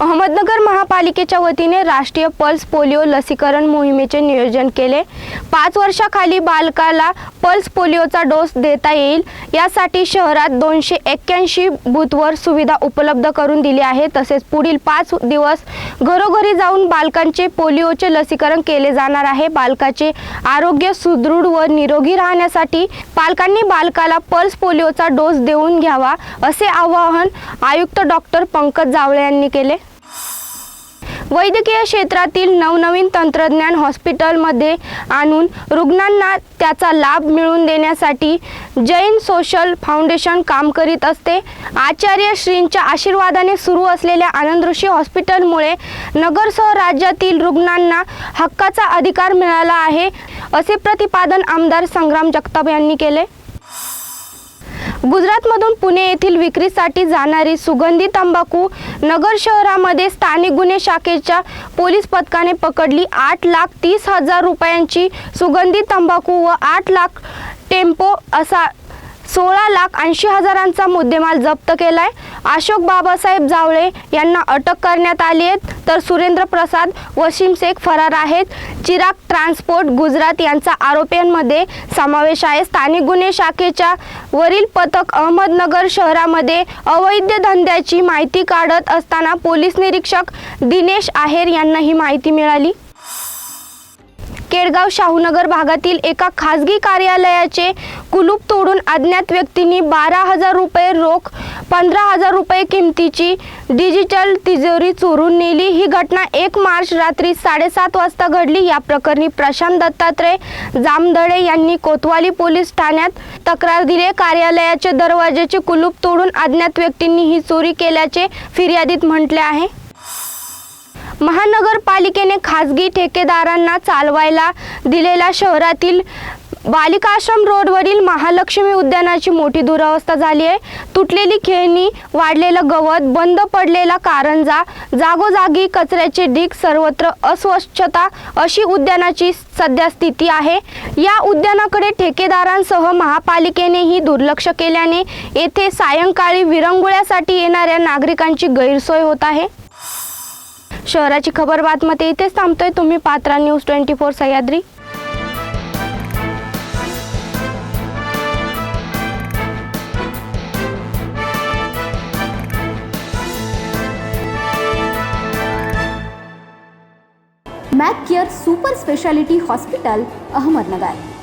अहमदनगर महापालिकेच्या वतीने राष्ट्रीय पल्स पोलिओ लसीकरण मोहिमेचे नियोजन केले. पाच वर्षाखाली बालकाला पल्स पोलिओचा डोस देता येईल. यासाठी शहरात दोनशे एक्क्याऐंशी बूथवर सुविधा उपलब्ध करून दिली आहे. तसेच पुढील पाच दिवस घरोघरी जाऊन बालकांचे पोलिओचे लसीकरण केले जाणार आहे. बालकाचे आरोग्य सुदृढ व निरोगी राहण्यासाठी पालकांनी बालकाला पल्स पोलिओचा डोस देऊन घ्यावा असे आवाहन आयुक्त डॉक्टर पंकज जावळे यांनी केले. वैद्यकीय क्षेत्रातील नवनवीन तंत्रज्ञान हॉस्पिटलमध्ये आणून रुग्णांना त्याचा लाभ मिळवून देण्यासाठी जैन सोशल फाउंडेशन काम करीत असते. आचार्य श्रींच्या आशीर्वादाने सुरू असलेल्या आनंदऋषी हॉस्पिटलमुळे नगरसह राज्यातील रुग्णांना हक्काचा अधिकार मिळाला आहे असे प्रतिपादन आमदार संग्राम जगताप यांनी केले. गुजरातमधून पुणे येथील विक्रीसाठी जाणारी सुगंधी तंबाखू नगर शहरामध्ये स्थानिक गुन्हे शाखेच्या पोलीस पथकाने पकडली. आठ लाख तीस हजार रुपयांची सुगंधी तंबाखू व आठ लाख टेम्पो असा सोळा लाख ऐंशी हजारांचा मुद्देमाल जप्त केलाय. अशोक बाबासाहेब जावळे यांना अटक करण्यात आली आहे. तर सुरेंद्र प्रसाद वसीम शेख फरार आहेत. चिराग ट्रान्सपोर्ट गुजरात यांचा आरोपींमध्ये समावेश आहे. स्थानिक गुन्हे शाखेच्या वरील पथक अहमदनगर शहरामध्ये अवैध धंद्याची माहिती काढत असताना पोलीस निरीक्षक दिनेश आहेर यांना ही माहिती मिळाली. केडगाव शाहूनगर भागातील एका खासगी कार्यालयाचे कुलूप तोडून अज्ञात व्यक्तींनी बारा हजार रुपये रोख पंधरा हजार रुपये किमतीची डिजिटल तिजोरी चोरून नेली. ही घटना एक मार्च रात्री साडेसात वाजता घडली. या प्रकरणी प्रशांत दत्तात्रय जामदळे यांनी कोतवाली पोलीस ठाण्यात तक्रार दिली. कार्यालयाचे दरवाजेचे कुलूप तोडून अज्ञात व्यक्तींनी ही चोरी केल्याचे फिर्यादीत म्हटले आहे. महानगरपालिकेने खासगी ठेकेदारांना चालवायला दिलेल्या शहरातील बालिकाश्रम रोडवरील महालक्ष्मी उद्यानाची मोठी दुरावस्था झाली आहे. तुटलेली खेळणी वाढलेलं गवत बंद पडलेला कारंजा जागोजागी कचऱ्याचे ढीग सर्वत्र अस्वच्छता अशी उद्यानाची सध्या स्थिती आहे. या उद्यानाकडे ठेकेदारांसह महापालिकेनेही दुर्लक्ष केल्याने येथे सायंकाळी विरंगुळ्यासाठी येणाऱ्या नागरिकांची गैरसोय होत आहे. शहराची खबर बातमध्ये इथेच थांबतोय. तुम्ही Patra news twenty four Sahyadri. Mac care super speciality hospital Ahmednagar.